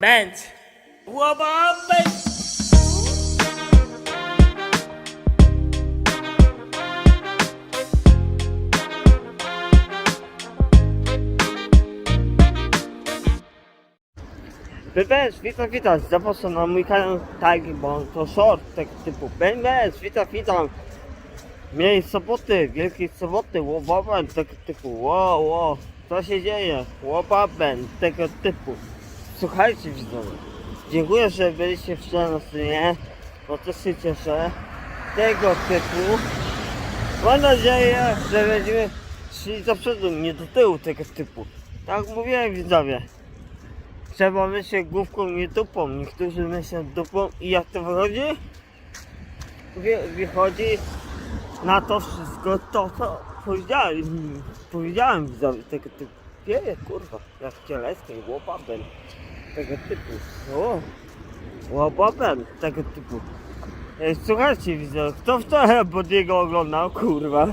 Benz. Łoba, Benz. Benz, witam, witam. Zapraszam na mój kanał taki, bo to short tego typu. Benz, witam, witam. Miej soboty, wielkiej soboty, łobaben tego typu. Ło, ło, co się dzieje? Łobaben tego typu. Słuchajcie widzowie, dziękuję, że byliście wczoraj na stronie, bo też się cieszę. Tego typu. Mam nadzieję, że będziemy szli do przodu, nie do tyłu tego typu. Tak mówiłem widzowie. Trzeba myśleć główką, nie dupą. Niektórzy myślą dupą i jak to wychodzi? Wy- Wychodzi na to wszystko to, co powiedziałem. Powiedziałem widzowie tego typu. Wieje, kurwa, jak cieleskiem, łopapem tego typu. O, łopapem tego typu. Ej, słuchajcie widzowie, kto wczoraj Bodiego oglądał, kurwa?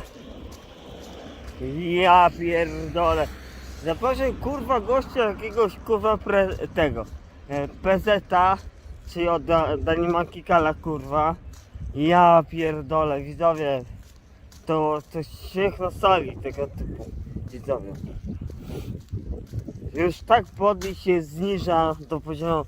Ja pierdolę. Zapraszam kurwa gościa jakiegoś kurwa pre, tego e, PZ-a czy od Da- Kala kurwa. Ja pierdolę widzowie. To, to śmiech na sali tego typu widzowie. Już tak body się zniża do poziomu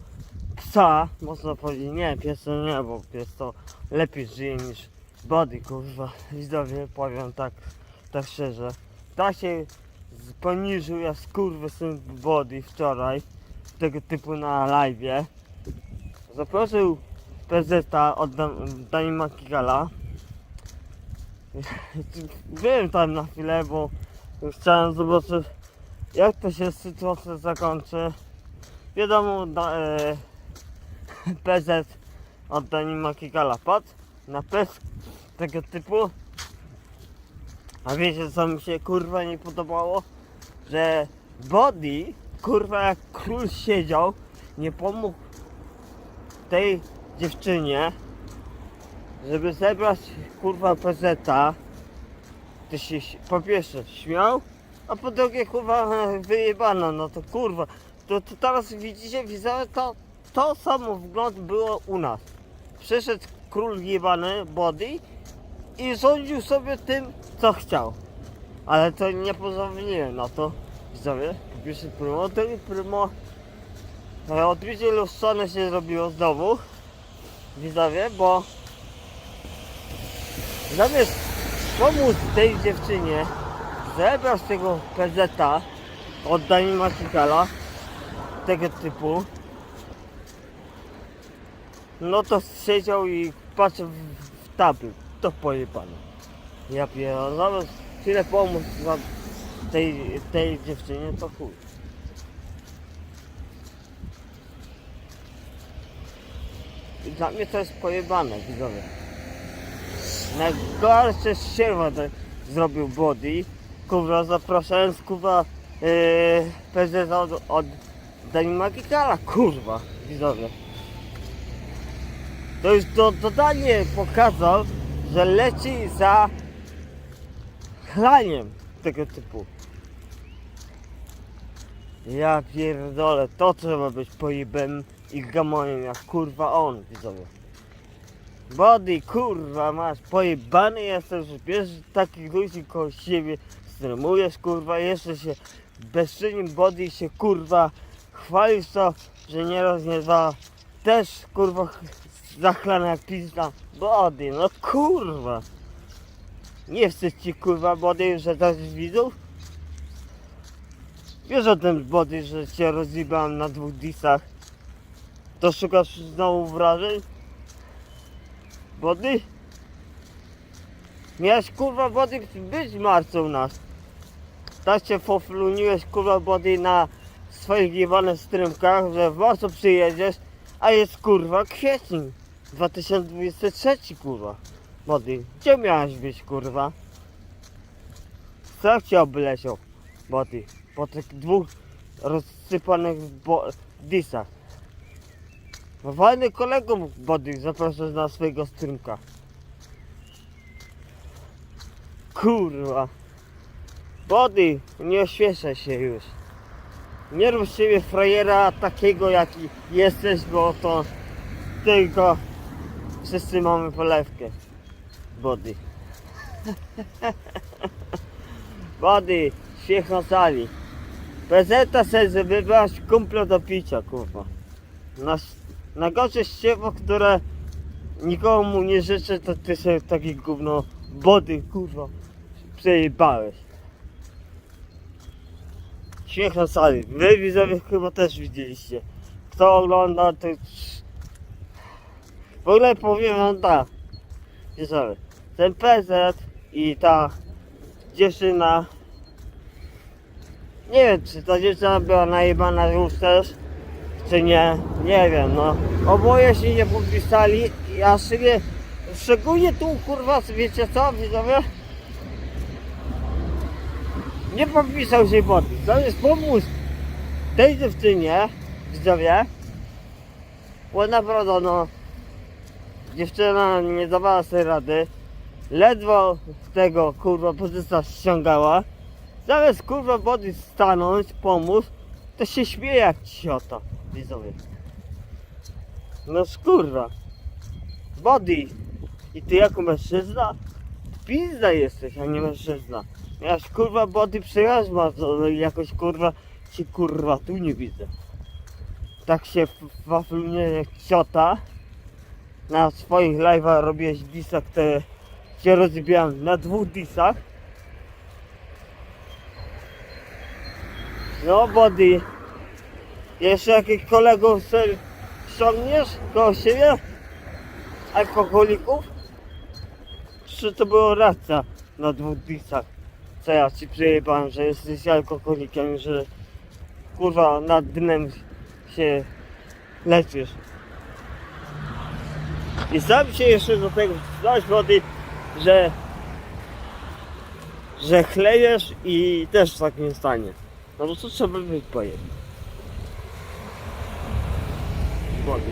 psa, można powiedzieć, nie, pies to nie, bo pies to lepiej żyje niż body, kurwa, widzowie, powiem tak, tak szczerze. Tak się poniżył ja skurwysyn body wczoraj, tego typu na live'ie. Zaprosił PZ-a od Dan- Dani Makigala. Byłem tam na chwilę, bo chciałem zobaczyć jak to się sytuacja zakończy. Wiadomo, da, e, PZ od Dani Makigala padł na pysk tego typu. A wiecie co mi się kurwa nie podobało? Że Body kurwa jak król siedział, nie pomógł tej dziewczynie, żeby zebrać kurwa PZ-a. To się po pierwsze śmiał, a po drugie kurwa wyjebano, no to kurwa. To, to teraz widzicie, widzowie, to, to samo wygląd było u nas. Przyszedł król jebany Body i rządził sobie tym, co chciał. Ale to nie pozwoliłem na to, widzowie. Po pierwsze prymo, drugi prymo. E, Odbicie lustrzane się zrobiło znowu, widzowie, bo zamiast pomóc tej dziewczynie zebrać tego PZ-a od Dani Makikala, tego typu, no to siedział i patrzył w, tablet. To pojebane. Ja pierdolę, tyle pomóc dla tej, tej dziewczynie, to chuj. I dla mnie to jest pojebane, widzowie. Najgorsze sierwa zrobił Body. Kurwa, zapraszając kurwa yy, PZ od, od Dani Magikala, kurwa, widzowie. To już do, dodanie pokazał, że leci za chlaniem tego typu. Ja pierdolę, to trzeba być pojebem i gamoniem jak kurwa on, widzowie. Body, kurwa, masz pojebany jesteś, że bierzesz takich ludzi koło siebie, stremujesz, kurwa, jeszcze się bezczynnym body się, kurwa, chwalisz to, że nie rozniewa, też, kurwa, zachlana jak pizda, body, no kurwa. Nie wstyd ci, kurwa, body, że dasz widzów? Wiesz o tym, body, że cię rozjebałem na dwóch disach, to szukasz znowu wrażeń? Wody? Miałeś kurwa wody być u nas. Tak się pofluniłeś kurwa wody na swoich jebanych strymkach, że w marcu przyjedziesz, a jest kurwa kwiecień 2023 kurwa. Wody, gdzie miałeś być kurwa? Co cię obleciał wody? Po tych dwóch rozsypanych disach. No fajny kolegą Body zapraszasz na swojego strymka. Kurwa. Body, nie oświeszaj się już. Nie rób z siebie frajera takiego jaki jesteś, bo to tylko wszyscy mamy polewkę. Body. Body, śmiech na sali. Prezenta sobie wybrać kumple do picia, kurwa. Na, na gorsze ściewo, które nikomu nie życzę, to ty sobie takie gówno body, kurwa, przejebałeś. Śmiech na sali. Wy widzowie chyba też widzieliście. Kto ogląda, to... W ogóle powiem wam tak. Widzowie, ten PZ i ta dziewczyna nie wiem, czy ta dziewczyna była najebana już też, czy nie, nie wiem, no. Oboje się nie podpisali, ja sobie, szczególnie tu, kurwa, wiecie co, widzowie? Nie podpisał się podpis, to jest tej dziewczynie, widzowie, bo naprawdę, no, dziewczyna nie dawała sobie rady, ledwo tego, kurwa, pozycja ściągała, Zamiast kurwa wody stanąć, pomóc, to się śmieje jak ciota, widzowie. No kurwa. Body. I ty jako mężczyzna? Pizda jesteś, a nie mężczyzna. Miałeś kurwa body to no i jakoś kurwa ci kurwa tu nie widzę. Tak się w- waflunie ciota. Na swoich live'ach robiłeś disach, które się rozbijałem na dwóch disach. No body. Jeszcze jakichś kolegów sobie ściągniesz koło siebie? Alkoholików? Czy to było racja na dwóch disach? Co ja ci przyjebałem, że jesteś alkoholikiem, że kurwa nad dnem się leczysz. I sam się jeszcze do tego znać wody, że że chlejesz i też tak nie stanie. No bo co trzeba by powiedzieć? Wody.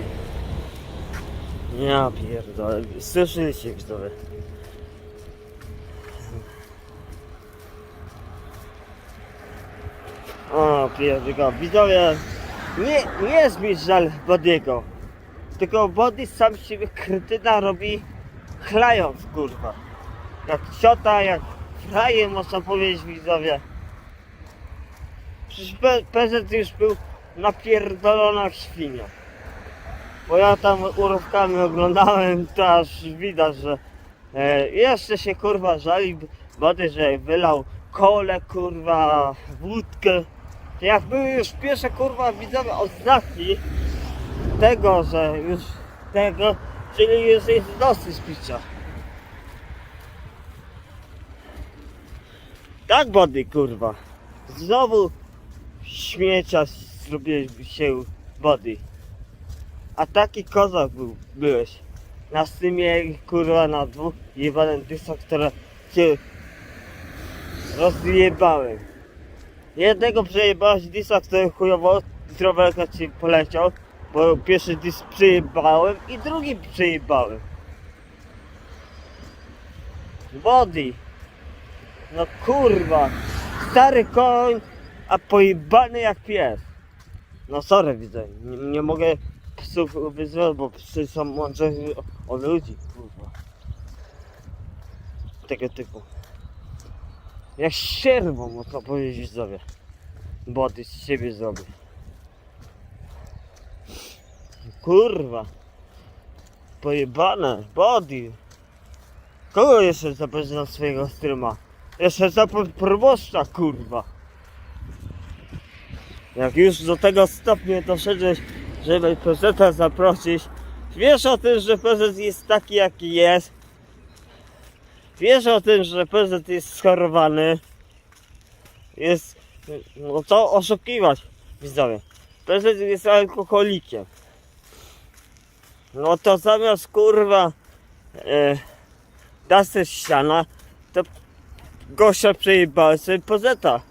Ja pierdolę. Słyszeliście widzowie. O pierdolę. Widzowie. Nie, nie jest mi żal Bodyego. Tylko Body sam siebie krytyna robi chlając kurwa. Jak ciota, jak fraje można powiedzieć widzowie. Przecież PZ już był napierdolona świnia. Bo ja tam urywkami oglądałem, to aż widać, że e, jeszcze się kurwa żali wody, że wylał kole, kurwa, wódkę. Jak były już pierwsze kurwa widzowe oznaki tego, że już tego, czyli już jest dosyć picia. Tak body kurwa. Znowu śmiecia zrobiłeś się body. A taki kozak był, byłeś. Na stymie kurwa na dwóch jebanym dysach, które cię rozjebałem. Jednego przejebałeś disa, który chujowo z rowerka ci poleciał, bo pierwszy dis przejebałem i drugi przejebałem. Body. No kurwa. Stary koń, a pojebany jak pies. No sorry widzę, nie, nie mogę psów wyzywać, bo psy są mądrze od ludzi, kurwa. Tego typu. Jak sierwą, można powiedzieć sobie. Body z siebie zrobię. Kurwa. Pojebane, body. Kogo jeszcze zaprosić na swojego streama? Jeszcze za pro- proboszcza, kurwa. Jak już do tego stopnia doszedłeś, żeby prezesa zaprosić, wiesz o tym, że prezes jest taki jaki jest. Wiesz o tym, że prezes jest schorowany. Jest, no co oszukiwać, widzowie. Prezes jest alkoholikiem. No to zamiast kurwa e, ściana, to gościa przejebałeś sobie pozeta.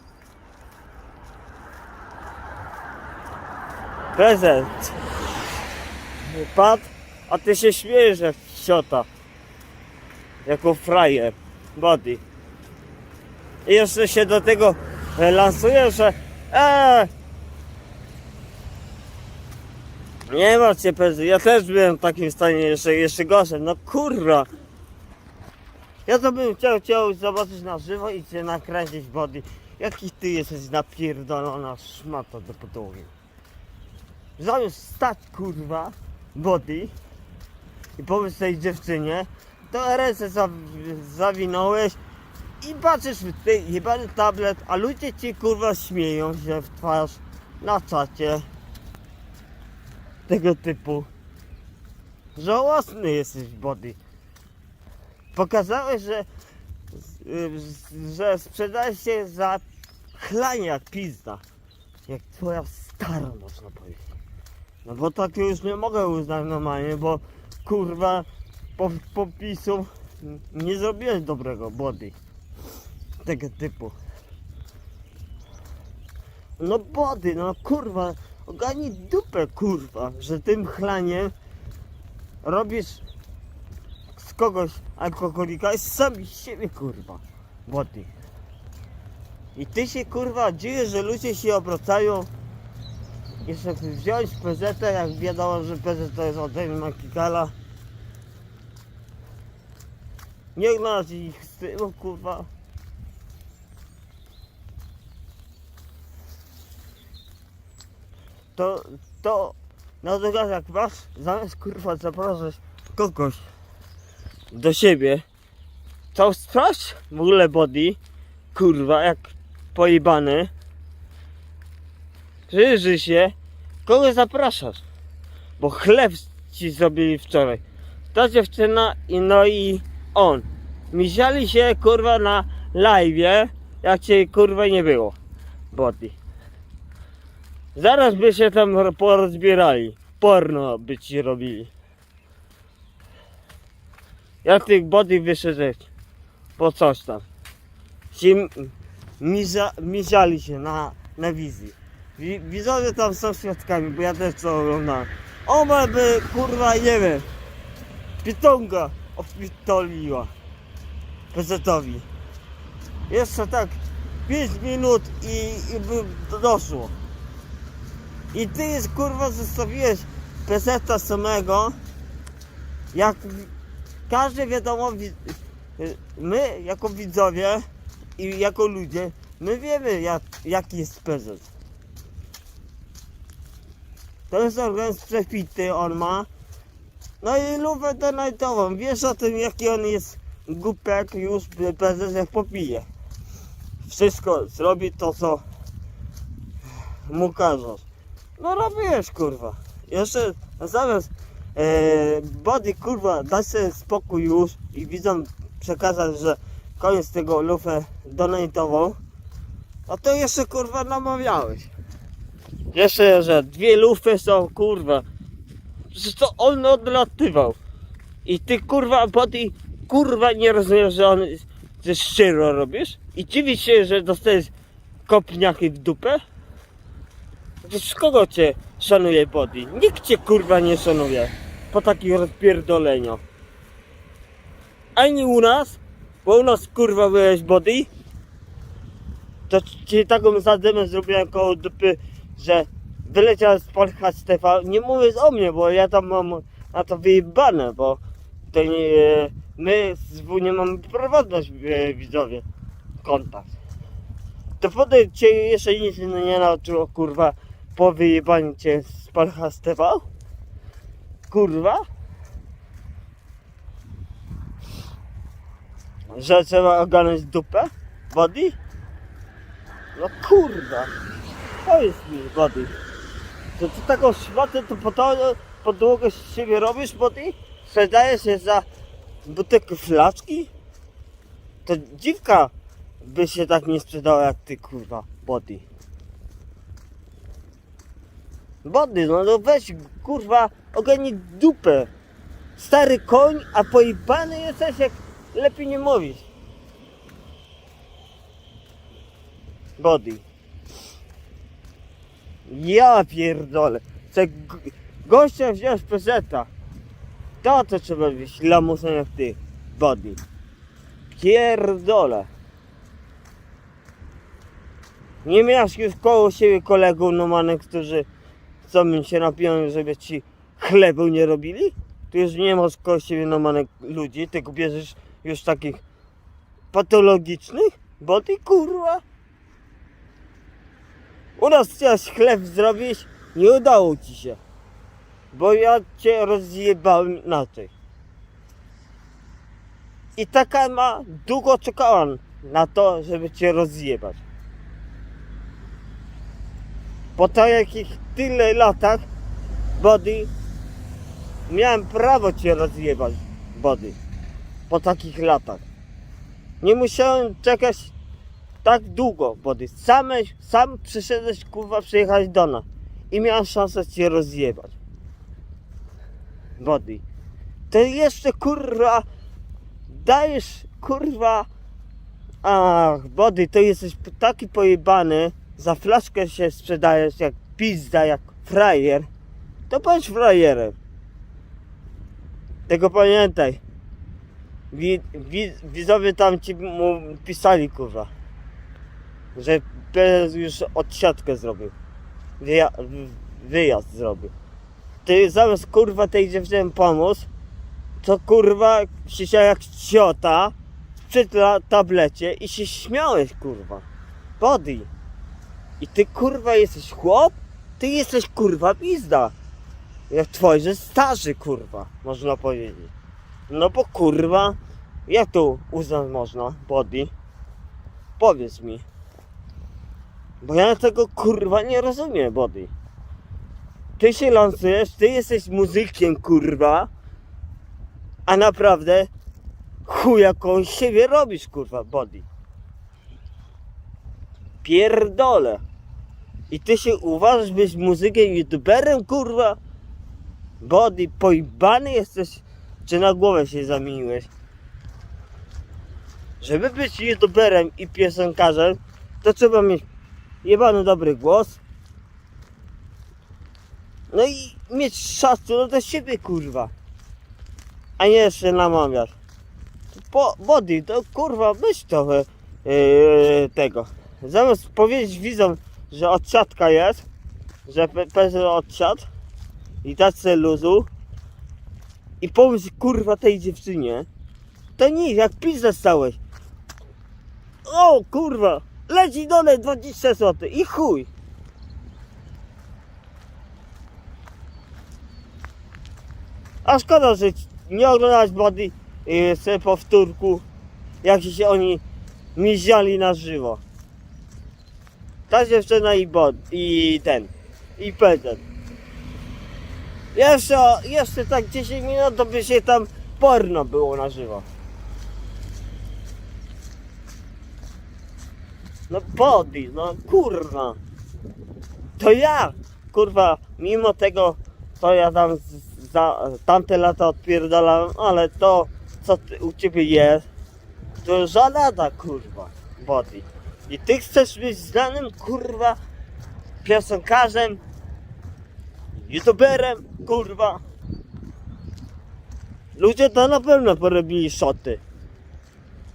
Prezent. Padł, a ty się śmiejesz jak ciota. Jako frajer. Body. I jeszcze się do tego e, lansuje, że eee, Nie martw się ja też byłem w takim stanie jeszcze, jeszcze gorszym, no kurwa. Ja to bym chciał cię zobaczyć na żywo i cię nakręcić body. Jaki ty jesteś napierdolona szmata do podłogi. Zamiast stać kurwa body i powiedz tej dziewczynie, to za, zawinąłeś i patrzysz w ty jebany tablet, a ludzie ci kurwa śmieją się w twarz na czacie tego typu. Żałosny jesteś body. Pokazałeś, że, że sprzedałeś się za chlanie jak pizda. Jak twoja stara można powiedzieć. No bo tak już nie mogę uznać normalnie, bo kurwa popisu nie zrobiłeś dobrego body. Tego typu. No body, no kurwa, ogarnij dupę kurwa, że tym chlaniem robisz z kogoś alkoholika i sami z siebie kurwa. Body. I ty się kurwa dziwisz, że ludzie się obracają jeszcze wziąć PZ, jak wiadomo, że PZ to jest od Makikala. Nie gnać ich z tyłu, kurwa. To, to, na drogach jak masz, zamiast kurwa zapraszać kogoś do siebie, to sprawdź w ogóle body, kurwa, jak pojebany. Żyży się, kogo zapraszasz? Bo chleb ci zrobili wczoraj. Ta dziewczyna i no i on. Misiali się kurwa na live, jak cię kurwa nie było. Body. Zaraz by się tam ro- porozbierali. Porno by ci robili. Jak tych body wyszedłeś po coś tam. Ci m- mizia, miziali się na, na wizji. Wi- Widzowie tam są świadkami, bo ja też to oglądałem. Omal by, kurwa, nie wiem, pitonga opitoliła pezetowi. Jeszcze tak 5 minut i, i by doszło. I ty jest, kurwa, zostawiłeś pezeta samego, jak każdy wiadomo, wi- my jako widzowie i jako ludzie, my wiemy jak, jaki jest prezes. To jest organ przepity, on ma. No i lufę donatową. Wiesz o tym, jaki on jest głupek już prezes jak popije. Wszystko zrobi to, co mu każesz. No robisz, kurwa. Jeszcze zamiast e, body, kurwa, dać sobie spokój już i widzom przekazać, że koniec tego lufę donatową, a to jeszcze, kurwa, namawiałeś. Jeszcze, że dwie lufy są, kurwa. Przecież to on odlatywał. I ty, kurwa, body, kurwa, nie rozumiesz, że on że szczero robisz? I dziwisz się, że dostajesz kopniaki w dupę? Z kogo cię szanuje body? Nikt cię, kurwa, nie szanuje. Po takich rozpierdoleniach. Ani u nas, bo u nas, kurwa, byłeś body, to ci taką zadymę zrobiłem koło dupy, że wyleciał z Polcha Stefan. Nie mówię o mnie, bo ja tam mam na to wyjebane, bo to nie, my z W nie mamy prywatność e, widzowie. Kontakt. To potem cię jeszcze nic nie nauczyło, kurwa, po wyjebaniu cię z Polcha Stefan? Kurwa? Że trzeba ogarnąć dupę? Body? No kurwa. To jest mi body. To ty taką szmatę to po to podłogę z siebie robisz body? Sprzedajesz się za butelkę flaczki? To dziwka by się tak nie sprzedała jak ty kurwa body. Body, no, no weź kurwa ogarnij dupę. Stary koń, a pojebany jesteś jak lepiej nie mówić. Body. Ja pierdolę. G- gościa wziąć pezeta. To to trzeba być lamusem jak ty. Body. Pierdolę. Nie miałeś już koło siebie kolegów numanych, którzy co się napił, żeby ci chlebu nie robili? Tu już nie masz koło siebie normalnych ludzi, tylko bierzesz już takich patologicznych, bo ty kurwa. U nas chciałeś chleb zrobić, nie udało ci się. Bo ja cię rozjebałem na tej. I taka ma, długo czekałam na to, żeby cię rozjebać. Po takich tyle latach, body, miałem prawo cię rozjebać, body. Po takich latach. Nie musiałem czekać tak długo, body. Same, sam przyszedłeś, kurwa, przyjechać do nas. I miałem szansę cię rozjebać. Body. To jeszcze, kurwa, dajesz, kurwa, ach, body, to jesteś taki pojebany, za flaszkę się sprzedajesz jak pizda, jak frajer, to bądź frajerem. Tego pamiętaj. Wi, wi, widzowie tam ci mu pisali, kurwa, że prezes już odsiadkę zrobił. Wyja, wy- wyjazd zrobił. Ty zamiast kurwa tej dziewczynie pomóc, to kurwa siedziała jak ciota przy ta tablecie i się śmiałeś kurwa. Body. I ty kurwa jesteś chłop? Ty jesteś kurwa pizda. Jak twoi starzy kurwa, można powiedzieć. No bo kurwa, jak to uznać można, body? Powiedz mi. Bo ja tego kurwa nie rozumiem, body. Ty się lansujesz, ty jesteś muzykiem kurwa, a naprawdę chuja koło siebie robisz kurwa, body. Pierdolę. I ty się uważasz być muzykiem, youtuberem kurwa? Body, pojebany jesteś, czy na głowę się zamieniłeś? Żeby być youtuberem i piosenkarzem, to trzeba mieć jebany dobry głos. No i mieć szacunek do siebie, kurwa. A nie jeszcze namawiać. Po, body, to kurwa, myśl trochę yy, tego. Zamiast powiedzieć widzom, że odsiadka jest, że PZL odsiadł i sobie luzu i pomyśl kurwa tej dziewczynie, to nic, jak pizdę stałeś. O kurwa, leci dole 20 zł i chuj. A szkoda, że nie oglądać body yy, powtórku, jak się oni miziali na żywo. Ta dziewczyna i bod, i ten, i Peter. Jeszcze, jeszcze tak 10 minut, to by się tam porno było na żywo. No body, no kurwa. To ja, kurwa, mimo tego, to ja tam za tamte lata odpierdalałem, ale to, co ty, u ciebie jest, to żalada, kurwa, body. I ty chcesz być znanym, kurwa, piosenkarzem, youtuberem, kurwa. Ludzie to na pewno porobili szoty.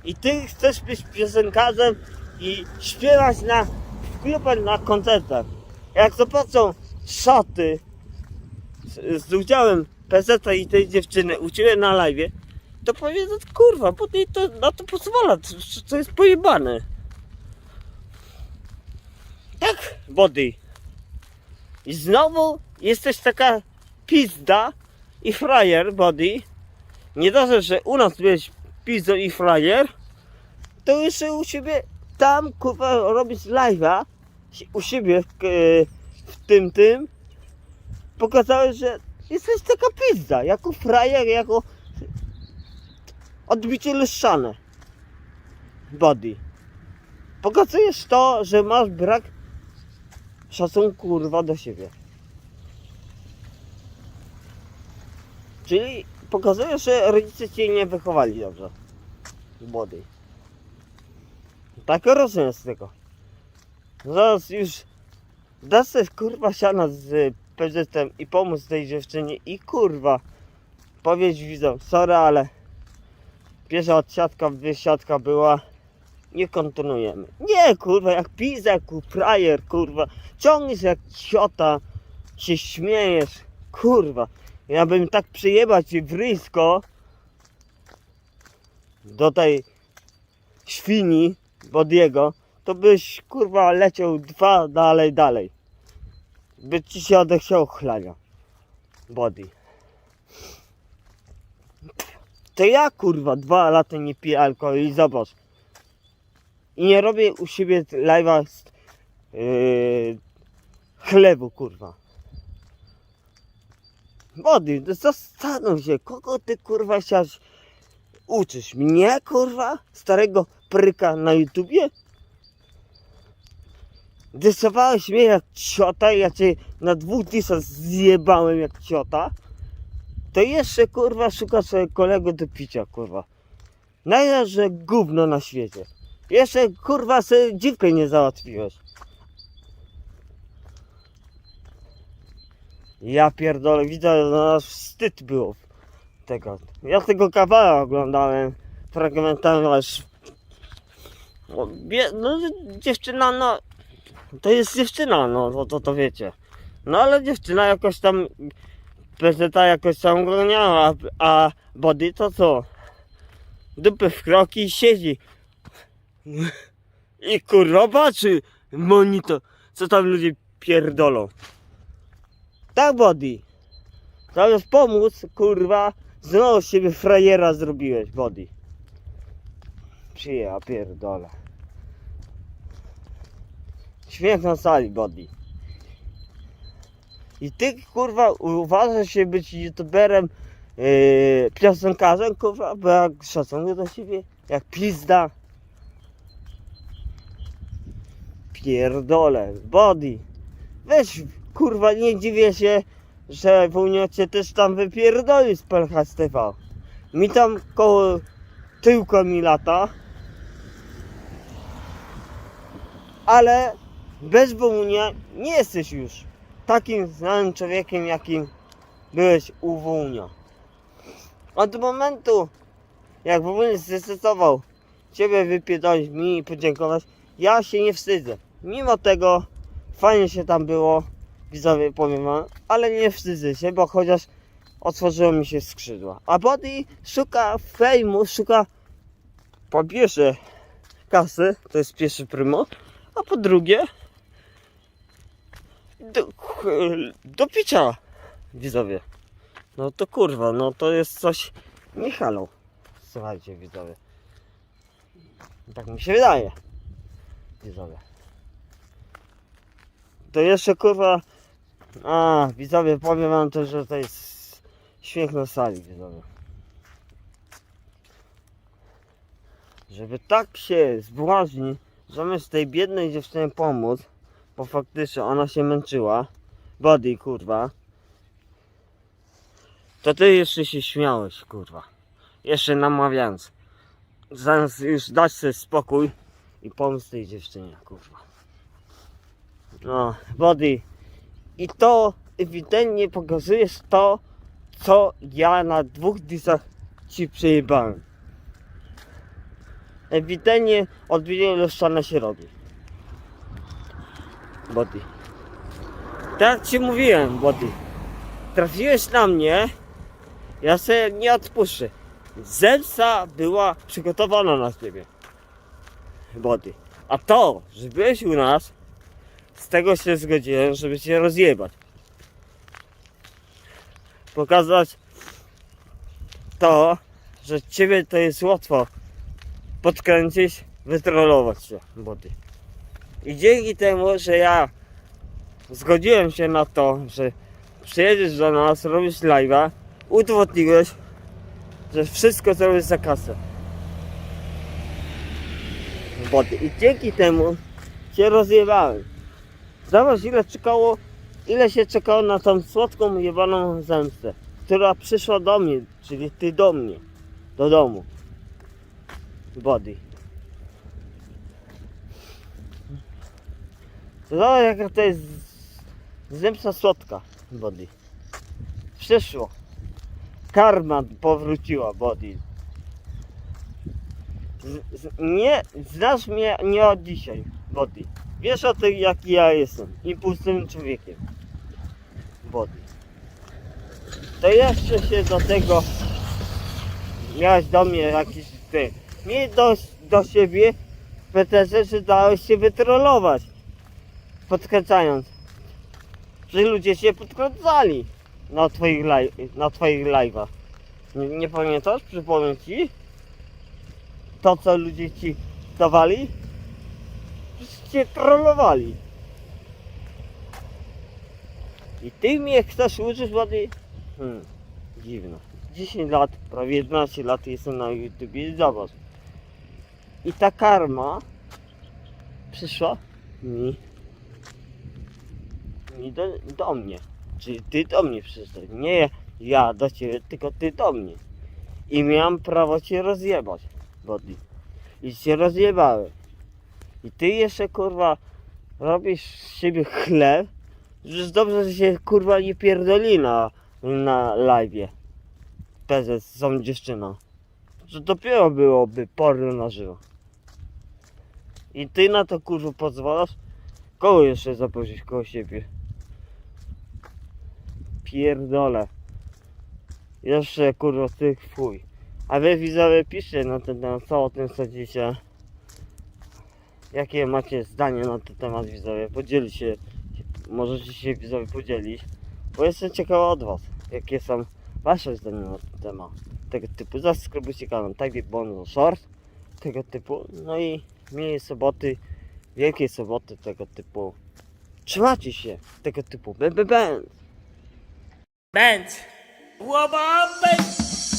I ty chcesz być piosenkarzem i śpiewać na klubach, na koncertach. Jak zobaczą szoty z, z udziałem PZ i tej dziewczyny u ciebie na live, to powiedzą, kurwa, bo ty to na to pozwala, to jest pojebane. Tak, body. I znowu jesteś taka pizda i frajer, body. Nie dość, że u nas byłeś pizdo i frajer, to jeszcze u siebie tam, kurwa, robić live'a u siebie w, w tym, tym, pokazałeś, że jesteś taka pizda, jako frajer, jako odbicie lustrzane. Body. Pokazujesz to, że masz brak szacunku kurwa do siebie. Czyli pokazujesz, że rodzice cię nie wychowali dobrze. Body. Tak rozumiem z tego. Zaraz już dasz sobie kurwa siana z PZ-em i pomóc tej dziewczynie i kurwa powiedzieć widzom, sorry, ale pierwsza odsiadka, wysiadka była, nie kontynuujemy. Nie kurwa, jak pizza, jak frajer, kurwa, ciągniesz jak ciota, się śmiejesz. Kurwa, ja bym tak przyjebał ci w rysko do tej świni Bodiego, to byś kurwa leciał dwa dalej, dalej. By ci się odechciał chlania. Body. To ja kurwa dwa lata nie piję alkoholu i zobacz. I nie robię u siebie live'a yy, chlebu kurwa. Body, zastanów się, kogo ty kurwa chciałeś uczysz? Mnie kurwa? Starego pryka na YouTubie? Dysowałeś mnie jak ciota, ja cię na dwóch disach zjebałem jak ciota. To jeszcze kurwa szukasz sobie kolego do picia kurwa. Najlepsze gówno na świecie. Jeszcze kurwa sobie dziwkę nie załatwiłeś. Ja pierdolę, widzę, no aż wstyd było tego. Ja tego kawała oglądałem fragmentami aż... No, dziewczyna, no... To jest dziewczyna, no to, to, to wiecie. No ale dziewczyna jakoś tam... Prezeta jakoś tam oglądała, a, body to co? Dupy w kroki i siedzi. I kurwa patrzy monitor, co tam ludzie pierdolą. Tak body. Zamiast pomóc, kurwa, znowu z siebie frajera zrobiłeś, body. Przyja, pierdolę. Śmiech na sali, body. I ty, kurwa, uważasz się być youtuberem, yy, piosenkarzem, kurwa, bo jak szacunku do siebie, jak pizda. Pierdolę, body. Weź, kurwa, nie dziwię się, że w Uniocie też tam wypierdoli z TV. Mi tam koło tyłka mi lata. Ale bez Wołunia nie jesteś już takim znanym człowiekiem, jakim byłeś u Wołunia. Od momentu, jak Wołunia zdecydował Ciebie wypierdolić mi i podziękować, ja się nie wstydzę. Mimo tego fajnie się tam było, widzowie powiem wam, ale nie wstydzę się, bo chociaż otworzyło mi się skrzydła. A Body szuka fejmu, szuka po pierwsze kasy, to jest pierwszy prymo, a po drugie do, do picia, widzowie. No to kurwa, no to jest coś nie halo. Słuchajcie, widzowie. Tak mi się wydaje. Widzowie. To jeszcze kurwa. A, widzowie, powiem wam też, że to jest śmiech na sali, widzowie. Żeby tak się zbłaźni, zamiast tej biednej dziewczynie pomóc, bo faktycznie ona się męczyła, body kurwa, to ty jeszcze się śmiałeś, kurwa. Jeszcze namawiając. Zamiast już dać sobie spokój i pomóc tej dziewczynie, kurwa. No, body. I to ewidentnie pokazujesz to, co ja na dwóch disach ci przejebałem. Ewidentnie od wielu ściana się robi. Body. Tak ci mówiłem, Body. Trafiłeś na mnie, ja sobie nie odpuszczę. Zemsta była przygotowana na ciebie. Body. A to, że byłeś u nas, z tego się zgodziłem, żeby cię rozjebać. Pokazać to, że ciebie to jest łatwo podkręcić, wytrollować się, body. I dzięki temu, że ja zgodziłem się na to, że przyjedziesz do nas, robisz live'a, udowodniłeś, że wszystko zrobisz za kasę. Body. I dzięki temu cię rozjebałem. Zobacz ile czekało, ile się czekało na tą słodką jebaną zemstę, która przyszła do mnie, czyli ty do mnie, do domu. Body. Zobacz jaka to jest zemsta słodka, Body. Przyszło. Karma powróciła, Body. Z, z, nie, znasz mnie nie od dzisiaj, Body. Wiesz o tym, jaki ja jestem. Impulsywnym człowiekiem. wody. To jeszcze się do tego miałeś do mnie jakiś ty. Mnie do, do siebie w PTC, że dałeś się wytrollować. Podkręcając. Że ludzie się podkręcali na twoich, live, na twoich live'ach. Nie, nie pamiętasz? Przypomnę ci? To co ludzie ci dawali? Cię trollowali. I ty mnie chcesz użyć wody? Hmm, dziwne. 10 lat, prawie 11 lat jestem na YouTubie i zobacz. I ta karma przyszła mi, mi do, do mnie. Czyli ty do mnie przyszedł. Nie ja do ciebie, tylko ty do mnie. I miałem prawo cię rozjebać, Body. I cię rozjebałem. I ty jeszcze kurwa robisz z siebie chleb, że jest dobrze, że się kurwa nie pierdoli na, na live'ie. Prezes, są dziewczyna. Że dopiero byłoby porno na żywo. I ty na to kurwa pozwalasz? Kogo jeszcze zaprosić koło siebie? Pierdolę. Jeszcze kurwa ty fuj. A wy widzowie piszcie na ten temat, co o tym sądzicie. Jakie macie zdanie na ten temat widzowie? Podzielić się. Możecie się widzowie podzielić. Bo jestem ciekawy od was. Jakie są wasze zdania na ten temat. Tego typu. Zasubskrybujcie kanał tak Bono Short. Tego typu. No i miłej soboty. Wielkiej soboty tego typu. Trzymajcie się tego typu. Będę. Benz. Łoba, benz.